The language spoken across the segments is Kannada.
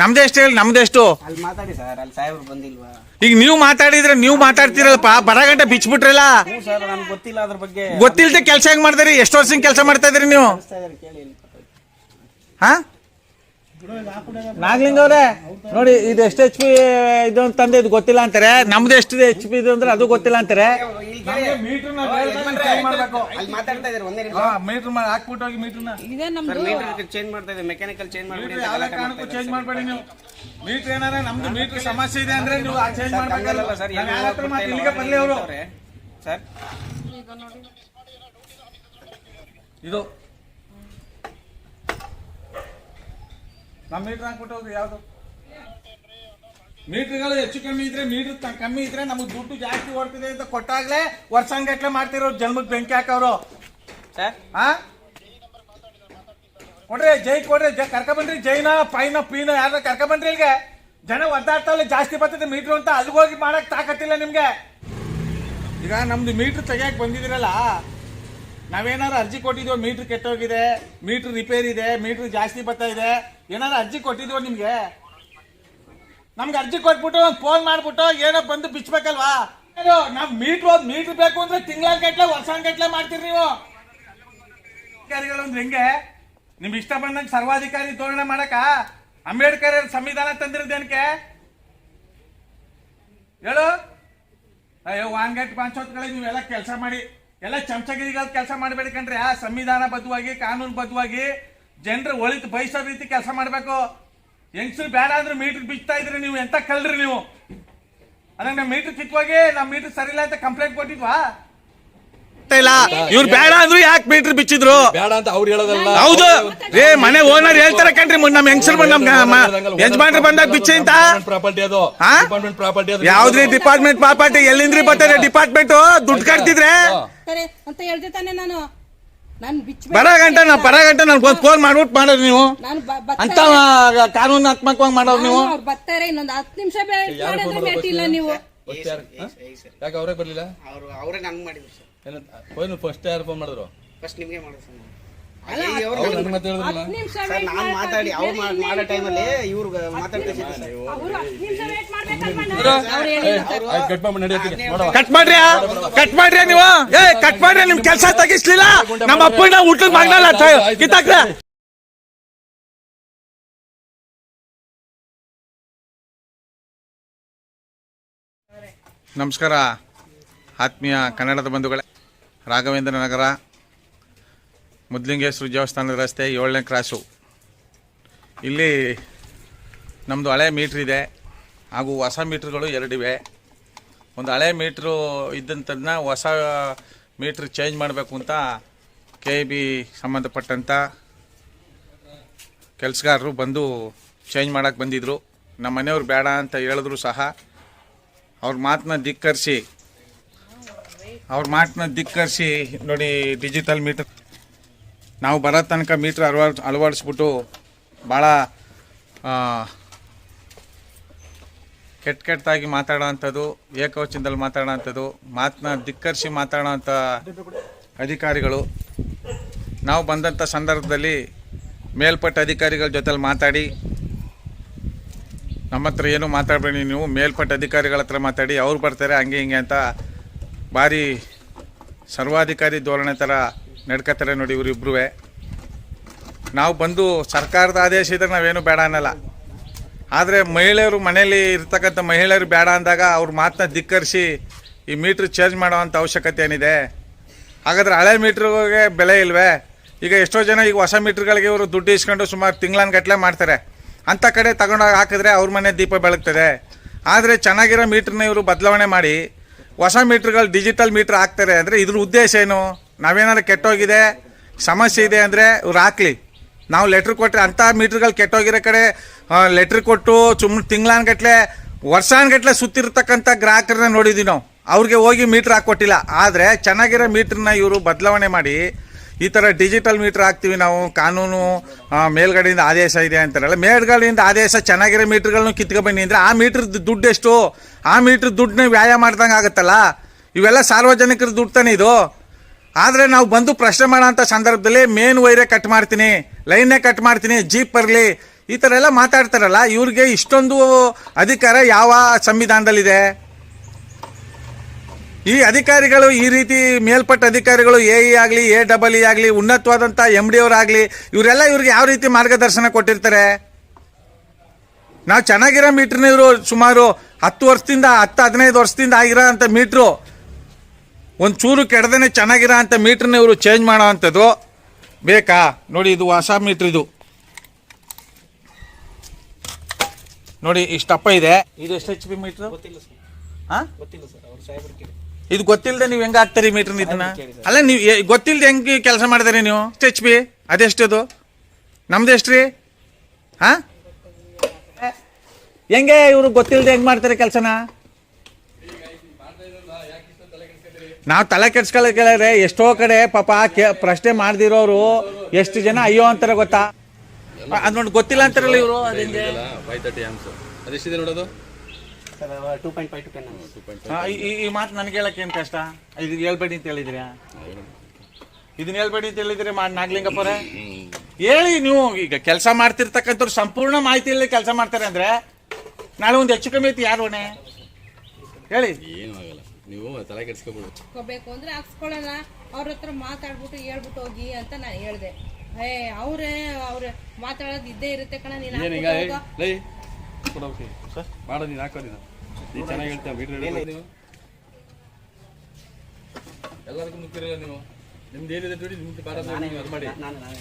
ನಮ್ದು ಎಷ್ಟು ಹೇಳಿ ನಮ್ದು ಎಷ್ಟು ಅಲ್ಲಿ ಮಾತಾಡಿ ಸರ್ ಅಲ್ಲಿ ಸಾಹೇಬ್ರು ಬಂದಿಲ್ವಾ? ಈಗ ನೀವು ಮಾತಾಡಿದ್ರೆ ನೀವು ಮಾತಾಡ್ತಿರಲ್ಪ ಬರ ಗಂಟೆ ಬಿಚ್ಬಿಟ್ರಲ್ಲ? ಹ್ಞೂ ಸರ್ ನಮ್ಗೆ ಗೊತ್ತಿಲ್ಲ ಅದ್ರ ಬಗ್ಗೆ. ಗೊತ್ತಿಲ್ಲದೆ ಕೆಲಸ ಹೆಂಗ್ ಮಾಡ್ತೀರಿ? ಎಷ್ಟು ವರ್ಷದಿಂದ ಕೆಲಸ ಮಾಡ್ತಾ ಇದ್ರಿ ನೀವು? ಕೇಳಿ ಹಾ? ನಾಗ್ಲಿಂಗ್ ಅವ್ರೆ ನೋಡಿ ಇದು ಎಷ್ಟು ಎಚ್ ಪಿ ಇದು ಅಂತಂದ್ರೆ ಇದು ಗೊತ್ತಿಲ್ಲ ಅಂತಾರೆ. ನಮ್ದು ಎಷ್ಟು ಎಚ್ ಪಿ ಇದು ಅಂದ್ರೆ ಅದು ಗೊತ್ತಿಲ್ಲ ಅಂತಾರೆ. ಇಲ್ಲಿ ಕೇಳಿ. ಅಲ್ಲಿ ಮಾತಾಡ್ತಾ ಇದಾರೆ ಒಂದೇ ನಿಮಿಷ. ಮೀಟರ್ ಹಾಕ್ಬಿಟ್ಟು ಹೋಗಿ ಮೀಟರ್ನ ಇದೇ ನಮ್ದು. ಮೀಟರ್ ಚೇಂಜ್ ಮಾಡ್ತಾ ಇದೆ ಮೆಕ್ಯಾನಿಕಲ್ ಚೇಂಜ್ ಮಾಡ್ಬಿಡಿ ಯಾವುದೇ ಕಾರಣಕ್ಕೂ ಚೇಂಜ್ ಮಾಡಬೇಡಿ ನೀವು. ಮೀಟರ್ ಏನಾರ ನಮ್ದು ಮೀಟರ್ ಸಮಸ್ಯೆ ಇದೆ ಅಂದ್ರೆ ನೀವು ಚೇಂಜ್ ಮಾಡ್ಬೇಕಲ್ಲ ಸರ್ ಇಲ್ಲಿಗೆ ಬರ್ಲಿ ಅವರು. ಸರ್ ಇದು ನಮ್ಮ ಮೀಟರ್ ಹಾಕ್ಬಿಟ್ಟು ಹೋಗ್ರಿ ಯಾವುದು? ಮೀಟರ್ಗಳು ಹೆಚ್ಚು ಕಮ್ಮಿ ಇದ್ರೆ ಮೀಟರ್ ಕಮ್ಮಿ ಇದ್ರೆ ನಮಗೆ ದುಡ್ಡು ಜಾಸ್ತಿ ಓಡ್ತಿದೆ ಅಂತ ಕೊಟ್ಟಾಗ್ಲೇ ವರ್ಷಂಗಟ್ಲೆ ಮಾಡ್ತಿರೋ ಜನ್ಮಕ್ಕೆ ಬೆಂಕಿ ಹಾಕವ್ರು. ಸರ್ ಹಾ ಕೊಡ್ರಿ, ಜೈ ಕೊಡ್ರಿ, ಜೈ ಕರ್ಕೊಂಬನ್ರಿ ಜೈನ, ಪೈನ, ಪೀನ ಯಾರ ಬಂದ್ರಿ ಇಲ್ಲಿಗೆ ಜನ ಒದ್ದಾಡ್ತಾವಲ್ಲ ಜಾಸ್ತಿ ಬರ್ತದೆ ಮೀಟ್ರ್ ಅಂತ ಅಲ್ಲಿಗೆ ಹೋಗಿ ಮಾಡಕ್ ತಾಕತ್ತಿಲ್ಲ ನಿಮ್ಗೆ. ಈಗ ನಮ್ದು ಮೀಟ್ರ್ ತೆಗಿಯಕ್ ಬಂದಿದಿರಲ್ಲ ನಾವೇನಾರು ಅರ್ಜಿ ಕೊಟ್ಟಿದ್ವೋ, ಮೀಟ್ರ್ ಕೆಟ್ಟೋಗಿದೆ, ಮೀಟ್ರ್ ರಿಪೇರ್ ಇದೆ, ಮೀಟ್ರ್ ಜಾಸ್ತಿ ಬರ್ತಾ ಇದೆ ಏನಾರು ಅರ್ಜಿ ಕೊಟ್ಟಿದ್ವೋ ನಿಮ್ಗೆ? ನಮ್ಗೆ ಅರ್ಜಿ ಕೊಟ್ಬಿಟ್ಟು ಒಂದು ಫೋನ್ ಮಾಡ್ಬಿಟ್ಟು ಏನೋ ಬಂದು ಬಿಚ್ಬೇಕಲ್ವಾ? ನಮ್ ಮೀಟ್ರ್ ಒಂದ್ ಮೀಟ್ರ್ ಬೇಕು ಅಂದ್ರೆ ತಿಂಗಳ ಗಟ್ಲೆ ವರ್ಷ ಗಟ್ಲೆ ಮಾಡ್ತೀರಿ ನೀವು. ಅಧಿಕಾರಿಗಳು ಅಂದ್ರೆ ಹೆಂಗೆ ಇಷ್ಟ ಬಂದಂಗೆ ಸರ್ವಾಧಿಕಾರಿ ಧೋರಣೆ ಮಾಡಕ ಅಂಬೇಡ್ಕರ್ ಸಂವಿಧಾನ ತಂದಿರೋದೇನಕ್ಕೆ ಹೇಳು? ಅಯ್ಯೋ ವಾನ್ಗಟ್ ಪಂಚಾಯತ್ಗಳಿಗೆ ನೀವೆಲ್ಲ ಕೆಲಸ ಮಾಡಿ. ಎಲ್ಲ ಚಮಚಗಿರಿಗಳ ಕೆಲಸ ಮಾಡಬೇಡಿ ಕಣ್ರಿ ಆ ಸಂವಿಧಾನ ಬದ್ಧವಾಗಿ ಕಾನೂನು ಬದ್ಧವಾಗಿ ಜನರು ಒಳಿತು ಬಯಸೋ ರೀತಿ ಕೆಲಸ ಮಾಡಬೇಕು. ಹೆಂಗಸರು ಬೇಡ ಅಂದ್ರೆ ಮೀಟರ್ ಬಿಚ್ತಾ ಇದ್ರಿ ನೀವು ಎಂತ ಕಲ್ರಿ ನೀವು? ಅದಂಗ ನಮ್ಮ ಮೀಟರ್ ಕಿತ್ವಾಗಿ ನಮ್ಮ ಮೀಟರ್ ಸರಿ ಇಲ್ಲ ಅಂತ ಕಂಪ್ಲೇಂಟ್ ಕೊಟ್ಟಿದ್ವಾ? ಇಲ್ಲ. ಇವ್ರು ಬೇಡ ಅಂದ್ರು ಯಾಕೆ ಮೀಟರ್ ಬಿಚ್ಚಿದ್ರು? ಬೇಡ ಅಂತ ಅವ್ರು ಹೇಳೋದಲ್ಲ. ಹೌದು. ಏ ಮನೆ ಓನರ್ ಹೇಳ್ತಾರೆ ಕಣ್ರಿ ಮುನ್ ನಮ್ ಹೆಂಗಸರು ಬಂದ್ ನಮ್ ಯಜಮಾನ್ರು ಬಂದಾಗ ಬಿಚ್ಚಿ ಅಂತ? ಪ್ರಾಪರ್ಟಿ ಅದು. ಡಿಪಾರ್ಟ್ಮೆಂಟ್ ಪ್ರಾಪರ್ಟಿ ಅದು. ಯಾವ್ದ್ರಿ ಡಿಪಾರ್ಟ್ಮೆಂಟ್ ಪ್ರಾಪರ್ಟಿ? ಎಲ್ಲಿಂದ್ರಿ ಬರ್ತಾರೆ ಡಿಪಾರ್ಟ್ಮೆಂಟ್? ದುಡ್ಡು ಕಟ್ತಿದ್ರೆ? ಸರಿ ಅಂತ ಹೇಳ್ದೆ ತಾನೆ ನಾನು. ನಾನು ಬಿಚ್ಚ ಬರ ಗಂಟ ನಾ ಬರ ಗಂಟ ಫೋನ್ ಮಾಡ್ಬಿಟ್ಟು ಮಾಡೋದು ನೀವು. ನಾನು ಅಂತ ಕಾನೂನಾತ್ಮಕವಾಗಿ ಮಾಡೋದು ನೀವು. ಅವ್ರು ಬರ್ತಾರೆ ಇನ್ನೊಂದು ಹತ್ತು ನಿಮಿಷ ಮೆಟ್ಟಿಲ್ಲ ನೀವು. First ಯಾರು? ಯಾಕೆ ಅವರೇ ಬರ್ಲಿಲ್ಲ? ಅವರು ಅವರೇ ನನ್ಗೆ ಮಾಡಿದ್ರು ಸರ್. ಫೋನ್ ಫಸ್ಟ್ ಯಾರು ಫೋನ್ ಮಾಡಿದ್ರು? ಫಸ್ಟ್ ನಿಮ್ಗೆ ಮಾಡಿದ್ರು ಸರ್. ನಾನು ಮಾತಾಡಿ ಅವ್ರು ಮಾಡೋ ಟೈಮಲ್ಲಿ ಇವ್ರು ಕಟ್ ಮಾಡ್ರಿ ಕಟ್ ಮಾಡ್ರಿ ನೀವು? ಏ ಕಟ್ ಮಾಡ್ರಿ ನಿಮ್ ಕೆಲಸ ತೆಗಿಸ್ಲಿಲ್ಲ ನಮ್ಮ ಅಪ್ಪನ ಊಟದ ಮಗನಲ್ಲ ಕಿತ್ತಾಕ್ರೆ. ನಮಸ್ಕಾರ ಆತ್ಮೀಯ ಕನ್ನಡದ ಬಂಧುಗಳೇ. ರಾಘವೇಂದ್ರ ನಗರ ಮುದ್ಲಿಂಗೇಶ್ವರ ದೇವಸ್ಥಾನದ ರಸ್ತೆ ಏಳನೇ ಕ್ರಾಸು. ಇಲ್ಲಿ ನಮ್ಮದು ಹಳೆ ಮೀಟ್ರ್ ಇದೆ, ಹಾಗೂ ಹೊಸ ಮೀಟ್ರ್ಗಳು ಎರಡಿವೆ ಒಂದು ಹಳೆ ಮೀಟ್ರು ಇದ್ದಂಥದನ್ನ ಹೊಸ ಮೀಟ್ರ್ ಚೇಂಜ್ ಮಾಡಬೇಕು ಅಂತ ಕೆ ಬಿ ಸಂಬಂಧಪಟ್ಟಂಥ ಕೆಲಸಗಾರರು ಬಂದು ಚೇಂಜ್ ಮಾಡೋಕ್ಕೆ ಬಂದಿದ್ದರು ನಮ್ಮ ಮನೆಯವ್ರು ಬೇಡ ಅಂತ ಹೇಳಿದ್ರು ಸಹ. ಅವ್ರ ಮಾತನ್ನ ಧಿಕ್ಕರಿಸಿ, ಅವ್ರ ಮಾತನ್ನ ಧಿಕ್ಕರಿಸಿ ನೋಡಿ ಡಿಜಿಟಲ್ ಮೀಟರ್ ನಾವು ಬರೋ ತನಕ ಮೀಟ್ರ್ ಅಳವಡ್ ಅಳವಡಿಸ್ಬಿಟ್ಟು ಭಾಳ ಕೆಟ್ಟ ಕೆಟ್ಟದಾಗಿ ಮಾತಾಡೋವಂಥದ್ದು ಏಕವಚನದಲ್ಲಿ ಮಾತಾಡೋ ಅಂಥದ್ದು ಮಾತನ್ನ ಧಿಕ್ಕರಿಸಿ ಮಾತಾಡೋವಂಥ ಅಧಿಕಾರಿಗಳು. ನಾವು ಬಂದಂಥ ಸಂದರ್ಭದಲ್ಲಿ ಮೇಲ್ಪಟ್ಟ ಅಧಿಕಾರಿಗಳ ಜೊತೆಲಿ ಮಾತಾಡಿ, ನಮ್ಮ ಹತ್ರ ಏನು ಮಾತಾಡಬೇಡಿ ನೀವು, ಮೇಲ್ಪಟ್ಟ ಅಧಿಕಾರಿಗಳ ಹತ್ರ ಮಾತಾಡಿ, ಅವ್ರು ಬರ್ತಾರೆ ಹಂಗೆ ಹಿಂಗೆ ಅಂತ ಭಾರಿ ಸರ್ವಾಧಿಕಾರಿ ಧೋರಣೆ ಥರ ನಡ್ಕೋತಾರೆ ನೋಡಿ ಇವರಿಬ್ರು ನಾವು ಬಂದು ಸರ್ಕಾರದ ಆದೇಶ ಇದ್ರೆ ನಾವೇನು ಬೇಡ ಅನ್ನಲ್ಲ. ಆದರೆ ಮಹಿಳೆಯರು ಮನೆಯಲ್ಲಿ ಇರ್ತಕ್ಕಂಥ ಮಹಿಳೆಯರು ಬೇಡ ಅಂದಾಗ ಅವ್ರ ಮಾತನ್ನ ಧಿಕ್ಕರಿಸಿ ಈ ಮೀಟ್ರ್ ಚೇಂಜ್ ಮಾಡೋವಂಥ ಅವಶ್ಯಕತೆ ಏನಿದೆ? ಹಾಗಾದ್ರೆ ಹಳೆ ಮೀಟ್ರಿಗೆ ಬೆಲೆ ಇಲ್ವೇ? ಈಗ ಎಷ್ಟೋ ಜನ ಈಗ ಹೊಸ ಮೀಟ್ರ್ಗಳಿಗೆ ಇವರು ದುಡ್ಡು ಇಸ್ಕೊಂಡು ಸುಮಾರು ತಿಂಗಳನ್ಗಟ್ಲೆ ಮಾಡ್ತಾರೆ. ಅಂಥ ಕಡೆ ತಗೊಂಡೋಗಿ ಹಾಕಿದ್ರೆ ಅವ್ರ ಮನೆ ದೀಪ ಬೆಳಗ್ತದೆ. ಆದರೆ ಚೆನ್ನಾಗಿರೋ ಮೀಟ್ರನ್ನ ಇವರು ಬದಲಾವಣೆ ಮಾಡಿ ಹೊಸ ಮೀಟ್ರ್ಗಳು ಡಿಜಿಟಲ್ ಮೀಟ್ರ್ ಹಾಕ್ತಾರೆ. ಅಂದರೆ ಇದ್ರ ಉದ್ದೇಶ ಏನು? ನಾವೇನಾದ್ರು ಕೆಟ್ಟೋಗಿದೆ, ಸಮಸ್ಯೆ ಇದೆ ಅಂದರೆ ಇವ್ರು ಹಾಕ್ಲಿ. ನಾವು ಲೆಟ್ರ್ ಕೊಟ್ಟರೆ ಅಂಥ ಮೀಟ್ರ್ಗಳು ಕೆಟ್ಟೋಗಿರೋ ಕಡೆ ಲೆಟ್ರ್ ಕೊಟ್ಟು ಸುಮ್ಮನೆ ತಿಂಗಳಾನ್ಗಟ್ಲೆ, ವರ್ಷಾನ್ಗಟ್ಲೆ ಸುತ್ತಿರ್ತಕ್ಕಂಥ ಗ್ರಾಹಕರನ್ನ ನೋಡಿದ್ದೀವಿ ನಾವು. ಅವ್ರಿಗೆ ಹೋಗಿ ಮೀಟ್ರ್ ಹಾಕ್ಕೊಟ್ಟಿಲ್ಲ. ಆದರೆ ಚೆನ್ನಾಗಿರೋ ಮೀಟ್ರನ್ನ ಇವರು ಬದಲಾವಣೆ ಮಾಡಿ ಈ ಥರ ಡಿಜಿಟಲ್ ಮೀಟ್ರ್ ಹಾಕ್ತೀವಿ ನಾವು, ಕಾನೂನು ಮೇಲ್ಗಡೆಯಿಂದ ಆದೇಶ ಇದೆ ಅಂತಾರಲ್ಲ, ಮೇಲ್ಗಡೆಯಿಂದ ಆದೇಶ ಚೆನ್ನಾಗಿರೋ ಮೀಟ್ರ್ಗಳನ್ನ ಕಿತ್ಕೊಬನ್ನಿ ಅಂದರೆ ಆ ಮೀಟ್ರ್ ದುಡ್ಡು ಎಷ್ಟು? ಆ ಮೀಟ್ರ್ ದುಡ್ಡನ್ನ ವ್ಯಾಯ ಮಾಡ್ದಂಗೆ ಆಗುತ್ತಲ್ಲ? ಇವೆಲ್ಲ ಸಾರ್ವಜನಿಕರ ದುಡ್ಡು ತಾನೇ ಇದು? ಆದರೆ ನಾವು ಬಂದು ಪ್ರಶ್ನೆ ಮಾಡೋಂಥ ಸಂದರ್ಭದಲ್ಲಿ ಮೇನ್ ವೈರೇ ಕಟ್ ಮಾಡ್ತೀನಿ, ಲೈನೇ ಕಟ್ ಮಾಡ್ತೀನಿ, ಜೀಪ್ ಬರಲಿ, ಈ ಥರ ಎಲ್ಲ ಮಾತಾಡ್ತಾರಲ್ಲ, ಇವ್ರಿಗೆ ಇಷ್ಟೊಂದು ಅಧಿಕಾರ ಯಾವ ಸಂವಿಧಾನದಲ್ಲಿದೆ? ಈ ಅಧಿಕಾರಿಗಳು, ಈ ರೀತಿ ಮೇಲ್ಪಟ್ಟ ಅಧಿಕಾರಿಗಳು, ಎ ಇ ಆಗಲಿ, ಎ ಡಬಲ್ ಇ ಆಗಲಿ ಉನ್ನತವಾದಂಥ ಎಂ ಡಿ ಅವರಾಗಲಿ ಇವರೆಲ್ಲ ಇವ್ರಿಗೆ ಯಾವ ರೀತಿ ಮಾರ್ಗದರ್ಶನ ಕೊಟ್ಟಿರ್ತಾರೆ? ನಾವು ಚೆನ್ನಾಗಿರೋ ಮೀಟ್ರನ್ನ ಇವರು ಸುಮಾರು ಹತ್ತು ವರ್ಷದಿಂದ, ಹತ್ತು ಹದಿನೈದು ವರ್ಷದಿಂದ ಆಗಿರೋ ಅಂಥ ಮೀಟ್ರು ಒಂದು ಚೂರು ಕೆಡ್ದೇ ಚೆನ್ನಾಗಿರೋ ಅಂಥ ಮೀಟ್ರನ್ನ ಇವರು ಚೇಂಜ್ ಮಾಡೋ ಅಂಥದ್ದು. ಬೇಕಾ? ನೋಡಿ ಇದು ಹೊಸ ಮೀಟ್ರ್ ಇದು. ನೋಡಿ ಇಷ್ಟಪ್ಪ ಇದೆ. ಇದು ಎಷ್ಟು ಎಚ್ ಪಿ ಮೀಟ್ರ್? ಹಾಂ ಇದು ಗೊತ್ತಿಲ್ಲದೆ ನೀವು ಹೆಂಗೆ ಹಾಕ್ತೀರಿ ಮೀಟ್ರ್ ಇದನ್ನ? ಅಲ್ಲ ನೀವು ಗೊತ್ತಿಲ್ಲದೆ ಹೆಂಗ್ ಕೆಲಸ ಮಾಡಿದ್ರಿ ನೀವು? ಎಚ್ ಪಿ ಅದೆಷ್ಟದು ನಮ್ದು ಎಷ್ಟು ರೀ? ಹಾಂ ಹೆಂಗೆ ಇವರು ಗೊತ್ತಿಲ್ಲದೆ ಹೆಂಗೆ ಮಾಡ್ತಾರೆ ಕೆಲಸನ? ನಾವು ತಲೆ ಕೆಡ್ಸ್ಕೊಳ್ಳೋಕೆ ಎಷ್ಟೋ ಕಡೆ ಪಾಪ ಕೇ ಪ್ರಶ್ನೆ ಮಾಡ್ದಿರೋರು ಎಷ್ಟು ಜನ ಅಯ್ಯೋ ಅಂತಾರೆ ಗೊತ್ತಾ? ಅದೊಂದು ಗೊತ್ತಿಲ್ಲ ಅಂತಾರಲ್ಲ ಇವರು ಈ- ಮಾತು ನನಗೆ ಹೇಳಕ್ಕೆ ಏನು ಕಷ್ಟ? ಇದು ಹೇಳ್ಬೇಡಿ ಅಂತ ಹೇಳಿದ್ರಿ. ಇದನ್ನ ಹೇಳ್ಬೇಡಿ ಅಂತ ಹೇಳಿದ್ರಿ ಮಾಡಿ ನಾಗಲಿಂಗಪ್ಪರ ಹೇಳಿ ನೀವು ಈಗ ಕೆಲಸ ಮಾಡ್ತಿರ್ತಕ್ಕಂಥವ್ರು ಸಂಪೂರ್ಣ ಮಾಹಿತಿ ಇಲ್ಲಿ ಕೆಲಸ ಮಾಡ್ತಾರೆ ಅಂದ್ರೆ ನಾಳೆ ಒಂದು ಹೆಚ್ಚು ಕಮ್ಮಿ ಐತಿ ಯಾರು ಹೊಣೆ? ಹೇಳಿ. ನೀವು ತಲೆ ಕೆಡ್ಸ್ಕೊಬಿಡು. ಹಾಕ್ಸ್ಕೋಬೇಕು ಅಂದ್ರೆ ಹಾಕ್ಸ್ಕೊಳ್ಳೋಣ ಅವ್ರ ಹತ್ರ ಮಾತಾಡ್ಬಿಟ್ಟು ಹೇಳ್ಬಿಟ್ಟು ಹೋಗಿ ಅಂತ ನಾನು ಹೇಳ್ದೆ. ಏ ಅವ್ರೇ ಅವ್ರ ಮಾತಾಡೋದು ಇದ್ದೇ ಇರುತ್ತೆ ಕಣ ನೀನು ಏನೀಗ ಹಾಕ್ಬಿಟ್ಟು ಹೋಗೋ. ಲೈ. ಕೊಡೋಕೆ. ಸರ್ ಮಾಡೋ ನೀನು ಹಾಕೋ ನೀನು. ನೀನು ಚೆನ್ನಾಗಿ ಹೇಳ್ತಾ ಬಿಡ್ರಿ ನೀವು. ಎಲ್ಲದಕ್ಕೂ ಮುಗ್ತಿರಲ್ಲ ನೀವು. ನಿಮ್ದು ಏನಿದೆ ದುಡಿ ನಿಮ್ದು ಬಾರ ನೀವು ಅದು ಮಾಡಿ. ನಾನು ನಾನೇ.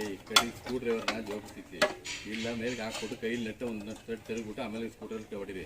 ಏಯ್ ಕೈ ಸ್ಕ್ರೂ ಡ್ರೈವರ್ನ ಜೋಡಿಸ್ತಿದ್ದೆ. ಇಲ್ಲ ಮೇಲ್ಗೆ ಹಾಕ್ಬಿಟ್ಟು ಕೈಯಲ್ಲಿ ನೆಟ್ಟು ಒಂದು ನಟ್ಟು ತಿರುಗ್ಬಿಟ್ಟು ಆಮೇಲೆ ಸ್ಕೂಟರ್ ಹೊಡಿರಿ.